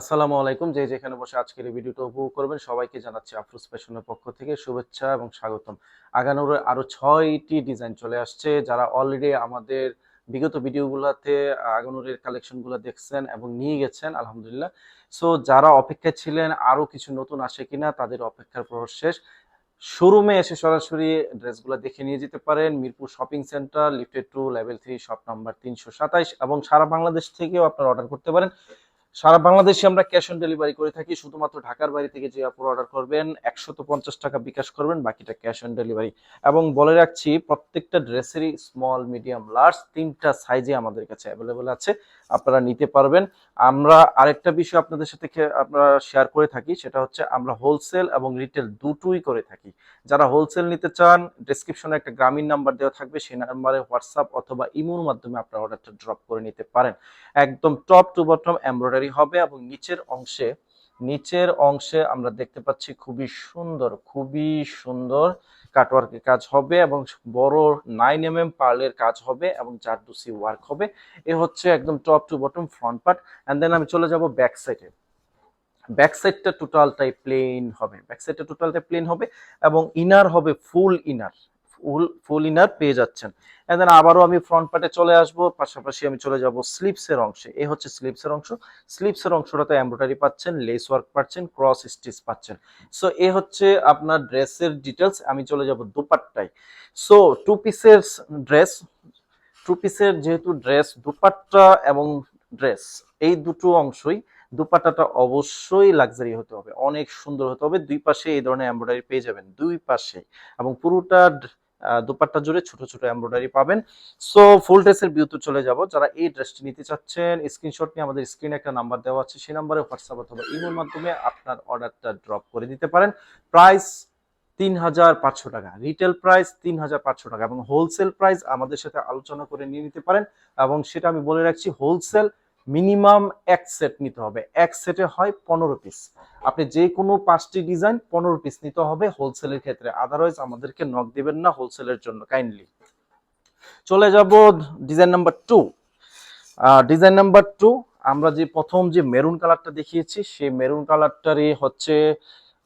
আসসালামু আলাইকুম। যে যেখানে বসে আজকের এই ভিডিওটা উপভোগ করবেন, সবাইকে জানাচ্ছি আফরোজ ফ্যাশনের পক্ষ থেকে শুভেচ্ছা এবং স্বাগতম। আগানোর আরও ছয়টি ডিজাইন চলে আসছে, যারা অলরেডি আমাদের বিগত ভিডিওগুলোতে আগানুরের কালেকশনগুলো দেখছেন এবং নিয়ে গেছেন, আলহামদুলিল্লাহ। সো যারা অপেক্ষায় ছিলেন, আরও কিছু নতুন আসে কিনা, তাদের অপেক্ষার প্রহর শেষ। শোরুমে এসে সরাসরি ড্রেসগুলো দেখে নিয়ে যেতে পারেন। Mirpur shopping centre, lifted two, level three, shop number তিনশো সাতাইশ এবং সারা বাংলাদেশ থেকেও আপনারা অর্ডার করতে পারেন। সারা বাংলাদেশে আমরা ক্যাশ অন ডেলিভারি করে থাকি। শুধুমাত্র ঢাকার বাইরে থেকে যে আপুর অর্ডার করবেন, একশত পঞ্চাশ টাকা বিকাশ করবেন, বাকিটা ক্যাশ অন ডেলিভারি এবং বলে রাখছি, প্রত্যেকটা ড্রেসেরই স্মল মিডিয়াম লার্জ তিনটা সাইজে আমাদের কাছে অ্যাভেলেবেল আছে। আপনারা নিতে পারবেন। আমরা আরেকটা বিষয় আপনাদের সাথে আমরা শেয়ার করে থাকি, সেটা হচ্ছে আমরা হোলসেল এবং রিটেল দুটোই করে থাকি। যারা হোলসেল নিতে চান ডেসক্রিপশনে একটা গ্রামীণ নাম্বার দেওয়া থাকবে, সেই নাম্বারে হোয়াটসঅ্যাপ অথবা ইমোর মাধ্যমে আপনারা অর্ডারটা ড্রপ করে নিতে পারেন। একদম টপ টু বটম এমব্রয়ডারি হবে এবং নিচের অংশে নিচের অংশে আমরা দেখতে পাচ্ছি খুবই সুন্দর খুবই সুন্দর কাটওয়ার্কের কাজ হবে এবং বড় নাইন এম এম পার্লের কাজ হবে এবং চারদুসি ওয়ার্ক হবে। এ হচ্ছে একদম top to bottom front part and then আমি চলে যাব ব্যাক সাইডে ব্যাক সাইডটা টোটালটাই প্লেন হবে। ব্যাক সাইডটা টোটালটাই প্লেন হবে এবং ইনার হবে ফুল ইনার ফুল ফুল ইনার পেয়ে যাচ্ছেন। দেন আবারও আমি ফ্রন্ট পার্টে চলে আসব, পাশাপাশি আমি চলে যাব স্লিপসের অংশে। এ হচ্ছে স্লিপসের অংশ। স্লিপসের অংশটাতে এমব্রয়ডারি পাচ্ছেন লেস ওয়ার্ক পাচ্ছেন ক্রস স্টিচ পাচ্ছেন। সো এ হচ্ছে আপনার ড্রেসের ডিটেলস আমি চলে যাব দুপাট্টায়। সো টু পিসের ড্রেস টু পিসের যেহেতু ড্রেস দুপাট্টা এবং ড্রেস এই দুটো অংশই দুপাট্টাটা অবশ্যই লাক্সারি হতে হবে। অনেক সুন্দর হতে হবে। দুই পাশে এই ধরনের এমব্রয়ডারি পেয়ে যাবেন। দুই পাশে। এবং পুরোটা দুপাট্টা জুড়ে ছোট ছোট এমব্রয়ডারি পাবেন। সো ফুল ড্রেসের বিউতে চলে যাব। যারা এই ড্রেসটি নিতে চাচ্ছেন স্ক্রিনশট নিয়ে আমাদের স্ক্রিনে একটা নাম্বার দেওয়া আছে। সেই নাম্বারে হোয়াটসঅ্যাপ অথবা ইমেল মাধ্যমে আপনার অর্ডারটা ড্রপ করে দিতে পারেন। প্রাইস তিন হাজার পাঁচশো টাকা রিটেল প্রাইস তিন হাজার পাঁচশো টাকা এবং হোলসেল প্রাইস আমাদের সাথে আলোচনা করে নিয়ে নিতে পারেন। এবং সেটা আমি বলে রাখছি হোলসেল মিনিমাম এক সেট নিতে হবে। এক সেটে হয় পনেরো পিস আপনি যে কোনো পাঁচটি ডিজাইন পনেরো পিস নিতে হবে হোলসেলের ক্ষেত্রে। আদারওয়াইজ আমাদেরকে নক দেবেন না হোলসেলের জন্য কাইন্ডলি চলে যাব design number two design number two আমরা যে প্রথম যে মেরুন কালারটা দেখিয়েছি, সেই মেরুন কালারটারই হচ্ছে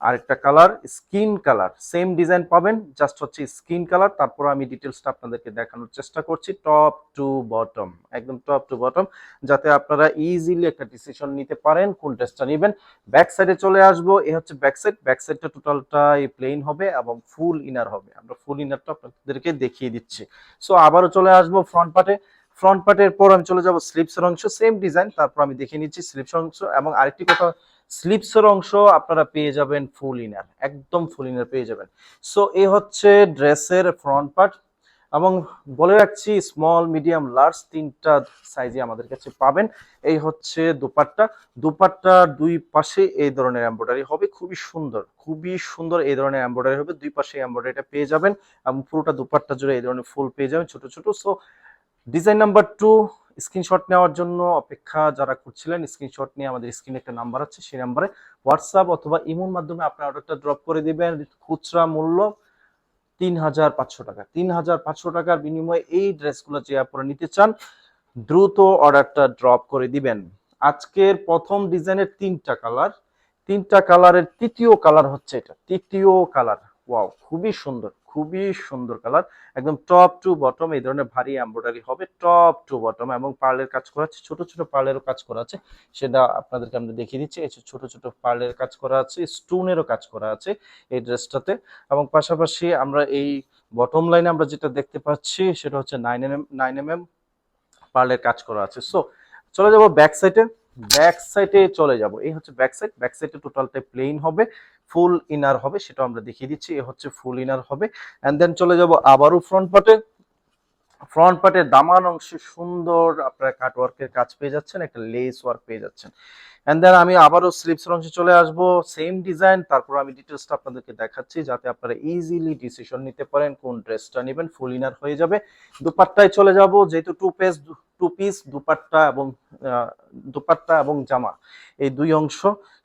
আরেকটা colour skin colour same design পাবেন জাস্ট হচ্ছে স্কিন কালার তারপর আমি ডিটেলসটা আপনাদেরকে দেখানোর চেষ্টা করছি টপ টু বটম একদম টপ টু বটম যাতে আপনারা ইজিলি একটা ডিসিশন নিতে পারেন, কোন ড্রেসটা নেবেন। ব্যাক সাইডে চলে আসব, এ হচ্ছে ব্যাক সাইড ব্যাক সাইডটা টোটালটাই প্লেন হবে এবং ফুল ইনার হবে। আমরা ফুল ইনারটা আপনাদেরকে দেখিয়ে দিচ্ছি। সো আবারও চলে আসব ফ্রন্ট পার্টে ফ্রন্ট পার্টের পর আমি চলে যাব স্লিপসের অংশ। সেম ডিজাইন তারপর আমি দেখিয়ে নিচ্ছি স্লিপস অংশ। এবং আরেকটি কথা স্লিপসের অংশ আপনারা পেয়ে যাবেন ফুল ইনার একদম ফুল ইনার পেয়ে যাবেন। সো এই হচ্ছে ড্রেসের ফ্রন্ট পার্ট এবং বলে রাখছি স্মল মিডিয়াম লার্জ তিনটা সাইজে আমাদের কাছে পাবেন। এই হচ্ছে দুপাট্টা। দুপাট্টার দুই পাশে এই ধরনের এমব্রয়ডারি হবে, খুবই সুন্দর খুবই সুন্দর এই ধরনের এমব্রয়ডারি হবে। দুই পাশে এমব্রয়ডারিটা পেয়ে যাবেন এবং পুরোটা দুপাট্টা জুড়ে এই ধরনের ফুল পেয়ে যাবেন ছোট ছোট। So design number two screenshot নেওয়ার জন্য অপেক্ষা যারা করছিলেন স্ক্রিনশট নিয়ে আমাদের স্ক্রিনে একটা নাম্বার আছে, সেই নাম্বারে হোয়াটসঅ্যাপ অথবা ইমোর মাধ্যমে আপনার অর্ডারটা ড্রপ করে দিবেন। খুচরা মূল্য তিন হাজার পাঁচশো টাকা। তিন হাজার পাঁচশো টাকার বিনিময়ে এই ড্রেসগুলো যে আপনারা নিতে চান, দ্রুত অর্ডারটা ড্রপ করে দিবেন। আজকের প্রথম ডিজাইনের তিনটা কালার তিনটা কালারের তৃতীয় কালার হচ্ছে এটা। তৃতীয় কালার ওয়াও খুবই সুন্দর খুবই সুন্দর কালার একদম টপ টু বটম এই ধরনের ভারী এমব্রয়ডারি হবে টপ টু বটম এবং পার্লের কাজ করা আছে, ছোট ছোট পার্লেরও কাজ করা আছে। সেটা আপনাদেরকে আমরা দেখিয়ে দিচ্ছি, এই ছোট ছোট পার্লের কাজ করা আছে স্টোনেরও কাজ করা আছে এই ড্রেসটাতে এবং পাশাপাশি আমরা এই বটম লাইনে আমরা যেটা দেখতে পাচ্ছি, সেটা হচ্ছে nine M M nine M M পার্লের কাজ করা আছে। সো চলে যাব ব্যাক সাইডে ব্যাক সাইডে চলে যাব। এই হচ্ছে ব্যাক সাইড ব্যাক সাইডে টোটালটাই প্লেন হবে। ফুল ইনার হবে সেটা আমরা দেখিয়ে দিচ্ছি, এ হচ্ছে ফুল ইনার হবে। এন্ড দেন চলে যাব আবারও ফ্রন্ট পার্টে ফ্রন্ট পার্টের দামান অংশে সুন্দর আপনারা কাটওয়ার্কের কাজ পেয়ে যাচ্ছেন, একটা লেস ওয়ার্ক পেয়ে যাচ্ছেন। এন্ড দেন আমি আবারও স্লিপসের অংশে চলে আসব সেম ডিজাইন তারপর আমি ডিটেলসটা আপনাদেরকে দেখাচ্ছি, যাতে আপনারা ইজিলি ডিসিশন নিতে পারেন, কোন ড্রেসটা নেবেন ফুল ইনার হয়ে যাবে। দুপাট্টায় চলে যাব, যেহেতু two piece two piece dupatta এবং দুপাট্টা এবং জামা, এই দুই অংশ।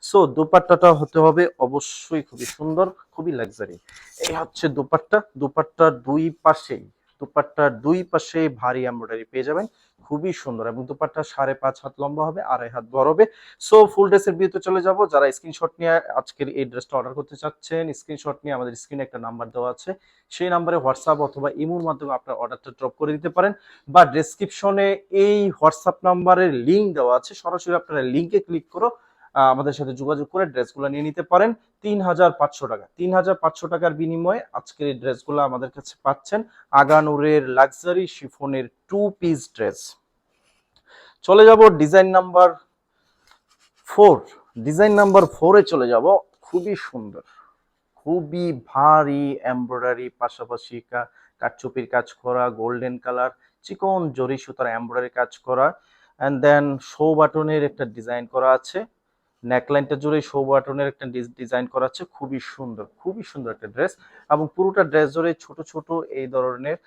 সো দুপাট্টাটা হতে হবে অবশ্যই খুবই সুন্দর, খুবই লাক্সারি এই হচ্ছে দুপাট্টা। দুপাট্টা দুই পাশেই দুপাট্টার দুই পাশে ভারী এমব্রয়ডারি পেয়ে যাবেন। খুবই সুন্দর এবং দুপাট্টা সাড়ে পাঁচ হাত লম্বা হবে, আড়াই হাত বড় হবে। সো ফুল ড্রেসের বিয়েতে চলে যাব। যারা স্ক্রিনশট নিয়ে আজকের এই ড্রেসটা অর্ডার করতে চাচ্ছেন স্ক্রিনশট নিয়ে আমাদের স্ক্রিনে একটা নাম্বার দেওয়া আছে। সেই নাম্বারে হোয়াটসঅ্যাপ অথবা ইমোর মাধ্যমে আপনার অর্ডারটা ড্রপ করে দিতে পারেন বা ডেসক্রিপশনে এই হোয়াটসঅ্যাপ নাম্বারের লিঙ্ক দেওয়া আছে। সরাসরি আপনারা লিঙ্কে ক্লিক করো আমাদের সাথে যোগাযোগ করে ড্রেসগুলো নিয়ে নিতে পারেন। তিন হাজার পাঁচশো টাকা। তিন হাজার পাঁচশো টাকার বিনিময়ে আজকের এই ড্রেসগুলো আমাদের কাছে পাচ্ছেন আগানুরের লাক্সারি শিফনের টু পিস ড্রেস চলে যাব design number four design number ফোরে চলে যাব। খুবই সুন্দর। খুবই ভারী এমব্রয়ডারি পাশাপাশি কাঠচুপির কাজ করা গোল্ডেন কালার চিকন জরি সুতার এমব্রয়ডারি কাজ করা। অ্যান্ড দেন শো বাটনের একটা ডিজাইন করা আছে। নেকলাইনটা জুড়ে শো বাটনের একটা ডিজাইন করা আছে খুবই সুন্দর খুবই সুন্দর একটা ড্রেস এবং পুরোটা ড্রেস জুড়ে ছোট ছোট এই ধরনের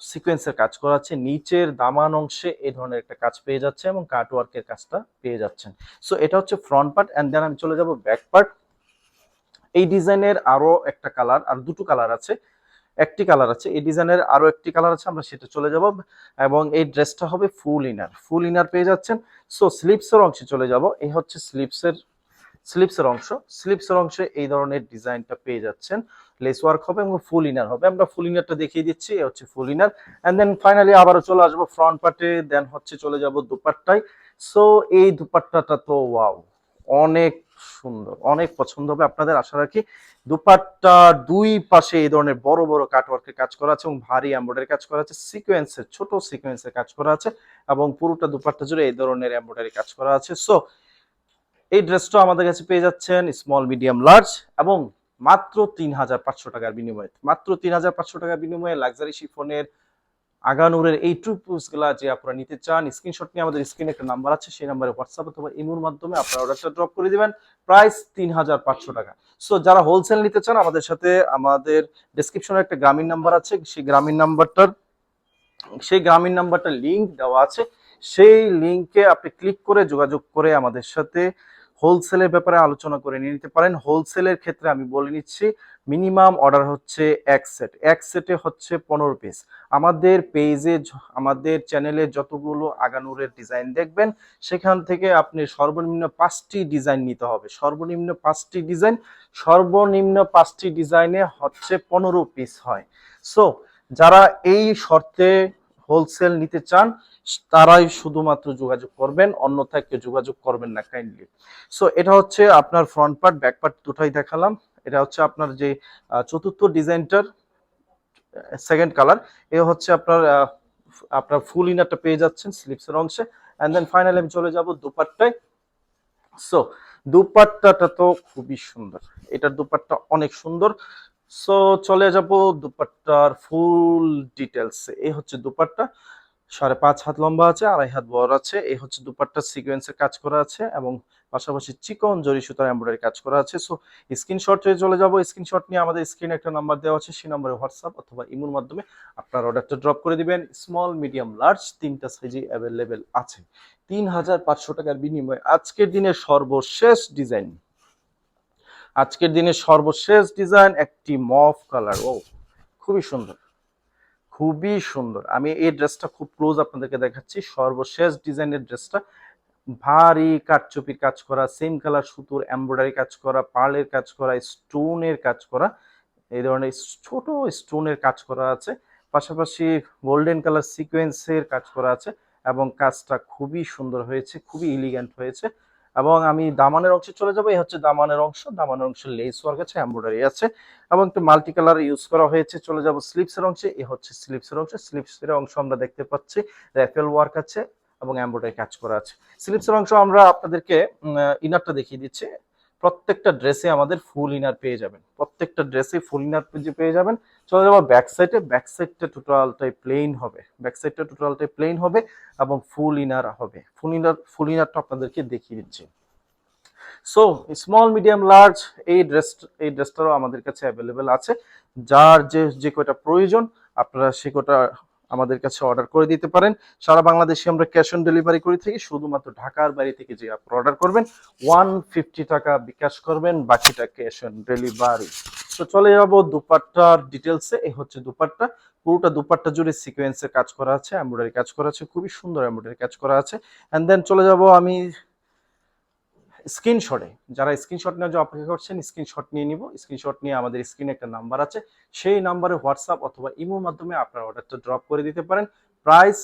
সিকোয়েন্সের কাজ করা আছে নিচের দামান অংশে এই ধরনের একটা কাজ পেয়ে যাচ্ছে এবং কাট ওয়ার্কের কাজটা পেয়ে যাচ্ছেন। সো এটা হচ্ছে ফ্রন্ট পার্ট অ্যান্ড দেন আমি চলে যাব ব্যাক পার্ট এই ডিজাইনের আরও একটা কালার আর দুটো কালার আছে। একটি কালার আছে, এই ডিজাইনের আরও একটি কালার আছে, আমরা সেটা চলে যাব এবং এই ড্রেসটা হবে ফুল ইনার ফুল ইনার পেয়ে যাচ্ছেন। সো স্লিপসের অংশে চলে যাব। এই হচ্ছে স্লিপসের স্লিপসের অংশ। স্লিপসের অংশে এই ধরনের ডিজাইনটা পেয়ে যাচ্ছেন। লেস ওয়ার্ক হবে এবং ফুল ইনার হবে। আমরা ফুল ইনারটা দেখিয়ে দিচ্ছি এ হচ্ছে full inner and then finally আবারও চলে আসব ফ্রন্ট পার্টে দেন হচ্ছে চলে যাব দুপাট্টায়। সো এই দুপাট্টাটা তো ওয়াও অনেক সুন্দর। অনেক পছন্দ হবে। আপনাদের আশা রাখি দুপাট্টা দুই পাশে এই ধরনের বড় বড় কাটওয়ার্কের কাজ করা আছে এবং ভারী এমব্রয়ডারি কাজ করা আছে। সিকোয়েন্সের ছোট সিকোয়েন্সের কাজ করা আছে এবং পুরোটা দুপাট্টা জুড়ে এই ধরনের এমব্রয়ডারি কাজ করা আছে। সো এই ড্রেসটা আমাদের কাছে পেয়ে যাচ্ছেন স্মল মিডিয়াম লার্জ এবং মাত্র তিন হাজার পাঁচশো টাকার বিনিময়ে। মাত্র তিন হাজার পাঁচশো টাকার বিনিময়ে লাক্সারি শিফনের আগানুরের এই টু গুলা যে আপনারা নিতে চান স্ক্রিনশট নিয়ে আমাদের স্ক্রিনে একটা নাম্বার আছে, সেই নাম্বারে হোয়াটসঅ্যাপ অথবা ইমোর মাধ্যমে আপনারা অর্ডারটা ড্রপ করে দিবেন। প্রাইস তিন হাজার পাঁচশো টাকা। সো যারা হোলসেল নিতে চান, আমাদের সাথে আমাদের ডেসক্রিপশনে একটা গ্রামীণ নাম্বার আছে। সেই গ্রামীণ নাম্বারটার সেই গ্রামীণ নাম্বারটা লিংক দেওয়া আছে। সেই লিংকে আপনি ক্লিক করে যোগাযোগ করে আমাদের সাথে হোলসেলের ব্যাপারে আলোচনা করে নিয়ে নিতে পারেন। হোলসেলের ক্ষেত্রে আমি বলে নিচ্ছি, মিনিমাম অর্ডার হচ্ছে এক সেট। এক সেটে হচ্ছে পনেরো পিস। আমাদের পেজে আমাদের চ্যানেলে যতগুলো আগানুরের ডিজাইন দেখবেন, সেখান থেকে আপনি সর্বনিম্ন পাঁচটি ডিজাইন নিতে হবে। সর্বনিম্ন পাঁচটি ডিজাইন, সর্বনিম্ন পাঁচটি ডিজাইনে হচ্ছে পনেরো পিস হয়। সো যারা এই শর্তে হোলসেল নিতে চান, তারাই শুধুমাত্র যোগাযোগ করবেন, অন্যথায় কেউ যোগাযোগ করবেন না কাইন্ডলি সো এটা হচ্ছে আপনার ফ্রন্ট পার্ট ব্যাক পার্ট দুটাই দেখালাম। এটা হচ্ছে আপনার যে চতুর্থ ডিজাইনটার সেকেন্ড কালার এ হচ্ছে আপনার আপনার ফুল ইনারটা পেয়ে যাচ্ছেন স্লিপসের অংশে। অ্যান্ড দেন ফাইনালি আমি চলে যাব দুপাট্টায়। সো দুপাট্টাটা তো খুবই সুন্দর। এটার দুপাট্টা অনেক সুন্দর। সো চলে যাব দুপাট্টার ফুল ডিটেলস এই হচ্ছে দুপাট্টা। সাড়ে পাঁচ হাত লম্বা আছে, আড়াই হাত বড় আছে। এই হচ্ছে দুপাট্টা সিকোয়েন্সের কাজ করা আছে এবং পাশাপাশি চিকন জরি সুতার এমব্রয়ডারি কাজ করা আছে। সো স্ক্রিনশটে চলে যাব। স্ক্রিনশট নিয়ে আমাদের স্ক্রিনে একটা নাম্বার দেওয়া আছে, সেই নম্বরে হোয়াটসঅ্যাপ অথবা ইমোর মাধ্যমে আপনার অর্ডারটা ড্রপ করে দিবেন। স্মল মিডিয়াম লার্জ তিনটা সাইজে অ্যাভেলেবেল আছে। তিন হাজার পাঁচশো টাকার বিনিময়ে আজকের দিনের সর্বশেষ ডিজাইন আজকের দিনে সর্বশেষ ডিজাইন একটি মফ কালার ও খুবই সুন্দর। খুবই সুন্দর। আমি এই ড্রেসটা খুব ক্লোজ আপনাদেরকে দেখাচ্ছি। সর্বশেষ ডিজাইনের ড্রেসটা ভারী কাঠচুপির কাজ করা সেম কালার সুতোর এমব্রয়ডারি কাজ করা পার্লের কাজ করা স্টোনের কাজ করা। এই ধরনের ছোট স্টোনের কাজ করা আছে। পাশাপাশি গোল্ডেন কালার সিকোয়েন্সের কাজ করা আছে এবং কাজটা খুবই সুন্দর হয়েছে, খুবই ইলিগেন্ট হয়েছে। এবং আমি দামানের অংশে চলে যাব। এই হচ্ছে দামানের অংশ। দামানের অংশ লেস ওয়ার্ক আছে এম্ব্রয়ডারি আছে এবং একটু মাল্টি কালার ইউজ করা হয়েছে। চলে যাব স্লিপসের অংশে। এ হচ্ছে স্লিপসের অংশ। স্লিপসের অংশ আমরা দেখতে পাচ্ছি। র্যাফেল ওয়ার্ক আছে এবং এম্ব্রয়ডারি কাজ করা আছে। স্লিপসের অংশ আমরা আপনাদেরকে ইনারটা দেখিয়ে দিচ্ছি। প্রত্যেকটা ড্রেসে আমাদের ফুল ইনার পেয়ে যাবেন। প্রত্যেকটা ড্রেসে ফুল ইনার পেয়ে যাবেন, চলে যাব ব্যাক সাইডে ব্যাক সাইডটা টোটালটাই প্লেন হবে। ব্যাক সাইডটা টোটালটাই প্লেন হবে এবং ফুল ইনার হবে। ফুল ইনার ফুল ইনারটা আপনাদেরকে দেখিয়ে দিচ্ছি। সো স্মল মিডিয়াম লার্জ এই ড্রেস এই ড্রেসটারও আমাদের কাছে অ্যাভেলেবেল আছে। যার যে যে কয়টা প্রয়োজন, আপনারা সে কটা আমাদের কাছে অর্ডার করে দিতে পারেন। সারা বাংলাদেশে আমরা ক্যাশ অন ডেলিভারি করে থাকি, শুধুমাত্র ঢাকার বাড়ি থেকে যে আপনারা অর্ডার করবেন ওয়ান ফিফটি টাকা বিকাশ করবেন, বাকিটা ক্যাশ অন ডেলিভারি তো চলে যাব দুপাট্টার ডিটেলসে এই হচ্ছে দুপাট্টা। পুরোটা দুপাট্টা জুড়ে সিকোয়েন্সের কাজ করা আছে এমব্রয়ডারি কাজ করা আছে, খুবই সুন্দর এমব্রয়ডারি কাজ করা আছে। অ্যান্ড দেন চলে যাব আমি স্ক্রিনশটে। যারা স্ক্রিনশট নেওয়ার জন্য অপেক্ষা করছেন, স্ক্রিনশট নিয়ে নিব। স্ক্রিনশট নিয়ে আমাদের স্ক্রিনে একটা নাম্বার আছে। সেই নাম্বারে হোয়াটসঅ্যাপ অথবা ইমোর মাধ্যমে আপনার অর্ডারটা ড্রপ করে দিতে পারেন। প্রাইস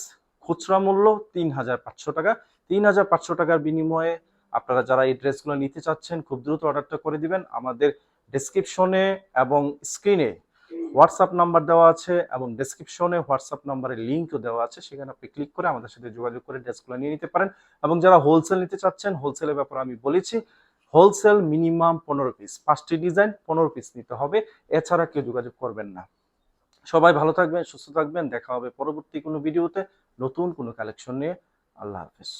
খুচরা মূল্য তিন হাজার পাঁচশো টাকা। তিন হাজার পাঁচশো টাকার বিনিময়ে আপনারা যারা এই ড্রেসগুলো নিতে চাচ্ছেন, খুব দ্রুত অর্ডারটা করে দিবেন। আমাদের ডেসক্রিপশনে এবং স্ক্রিনে হোয়াটসঅ্যাপ নাম্বার দেওয়া আছে এবং ডেসক্রিপশনে হোয়াটসঅ্যাপ নাম্বারের লিঙ্কও দেওয়া আছে। সেখানে আপনি ক্লিক করে আমাদের সাথে যোগাযোগ করে ড্রেসগুলো নিয়ে নিতে পারেন এবং যারা হোলসেল নিতে চাচ্ছেন হোলসেলের ব্যাপারে আমি বলেছি হোলসেল মিনিমাম পনেরো পিস পাঁচটি ডিজাইন পনেরো পিস নিতে হবে। এছাড়া কেউ যোগাযোগ করবেন না। সবাই ভালো থাকবেন, সুস্থ থাকবেন। দেখা হবে পরবর্তী কোনো ভিডিওতে নতুন কোনো কালেকশন নিয়ে। আল্লাহ হাফিজ।